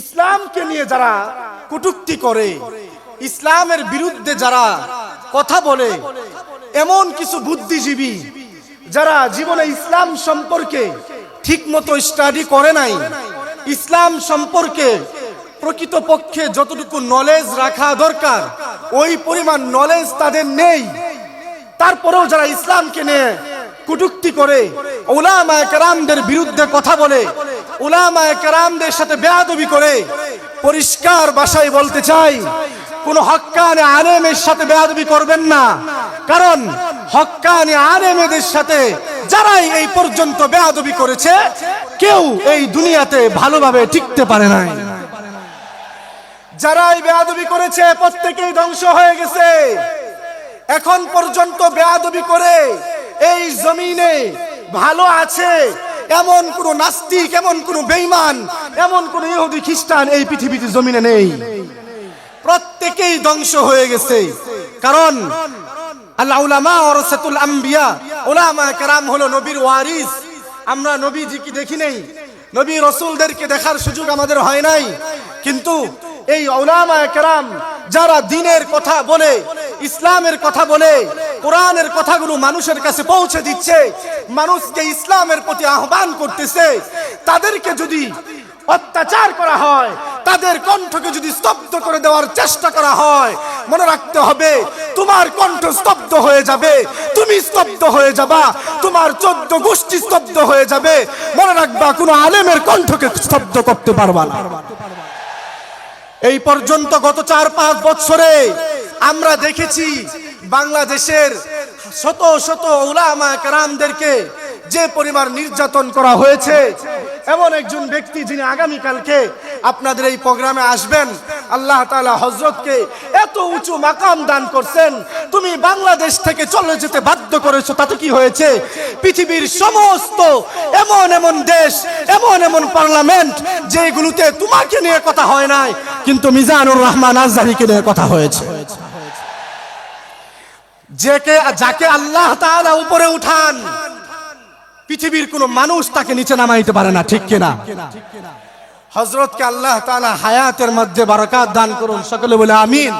ইসলামকে নিয়ে যারা কটুক্তি করে, ইসলামের বিরুদ্ধে যারা কথা বলে, এমন কিছু বুদ্ধিজীবী যারা জীবনে ইসলাম সম্পর্কে ঠিকমতো স্টাডি করে নাই, ইসলাম সম্পর্কে প্রকৃতপক্ষে যতটুকু নলেজ রাখা দরকার, ওই পরিমাণ নলেজ তাদের নেই। তারপরেও যারা ইসলামকে নিয়ে কুটুক্তি করে ওলামা কেরামদের বিরুদ্ধে কথা বলে ওলামা কেরামদের সাথে বেয়াদবি করে পরিষ্কার ভাষায় বলতে চাই, কোন হক্কানে আলেমের সাথে বেয়াদবি করবেন না। কারণ হক্কানে আলেমেদের সাথে যারাই এই পর্যন্ত বেয়াদবি করেছে, কেউ এই দুনিয়াতে ভালোভাবে টিকতে পারে নাই। যারাই বেয়াদবি করেছে, প্রত্যেকেই ধ্বংস হয়ে গেছে। এখন পর্যন্ত বেয়াদবি করে এই জমিনে ভালো আছে, এমন কোন নাস্তিক, এমন কোন বেইমান এমন কোন ইহুদি খ্রিস্টান এই পৃথিবীতে জমিনে নেই। প্রত্যেকেই ধ্বংস হয়ে গেছে। কারণ আল্লাহ উলামা ওয়ারাসাতুল আম্বিয়া, উলামা কেরাম হলো নবীর ওয়ারিস। আমরা নবীজি কি দেখি নেই? নবী রসুলদেরকে দেখার সুযোগ আমাদের হয় নাই। কিন্তু এই ওলামা কেরাম যারা দিনের কথা বলে ইসলামের কথা বলে, কোরআনের কথাগুলো মানুষের কাছে পৌঁছে দিচ্ছে, মানুষকে ইসলামের প্রতি আহ্বান করতেছে, তাদেরকে যদি অত্যাচার করা হয়, তাদের কণ্ঠকে যদি স্তব্ধ করে দেওয়ার চেষ্টা করা হয়, মনে রাখতে হবে, তোমার কণ্ঠ স্তব্ধ হয়ে যাবে, তুমি স্তব্ধ হয়ে যাবা, তোমার চোদ্দ গোষ্ঠী স্তব্ধ হয়ে যাবে, মনে রাখবা কোনো আলেমের কণ্ঠকে স্তব্ধ করতে পারবা না। এই পর্যন্ত গত চার পাঁচ বছরে আমরা দেখেছি বাংলাদেশের শত শত উলামা কারামদেরকে যে পরিমাণ নির্যাতন করা হয়েছে, এমন একজন ব্যক্তি যিনি আগামীকালকে আপনাদের এই প্রোগ্রামে আসবেন, আল্লাহ তাআলা হজরতকে এত উঁচু মাকাম দান করছেন, তুমি বাংলাদেশ থেকে চলে যেতে বাধ্য করেছ, তাতে কি হয়েছে? পৃথিবীর সমস্ত এমন এমন দেশ, এমন এমন পার্লামেন্ট যেগুলোতে তোমাকে নিয়ে কথা হয় নাই, কিন্তু মিজানুর রহমান আজহারিকে নিয়ে কথা হয়েছে। যেকে, যাকে আল্লাহ তাআলা উপরে উঠান, পৃথিবীর কোন মানুষ তাকে নিচে নামাইতে পারে না, ঠিক কিনা? হজরতকে আল্লাহ তাআলা হায়াতের মধ্যে বারাকাত দান করুন, সকলে বলে আমিন।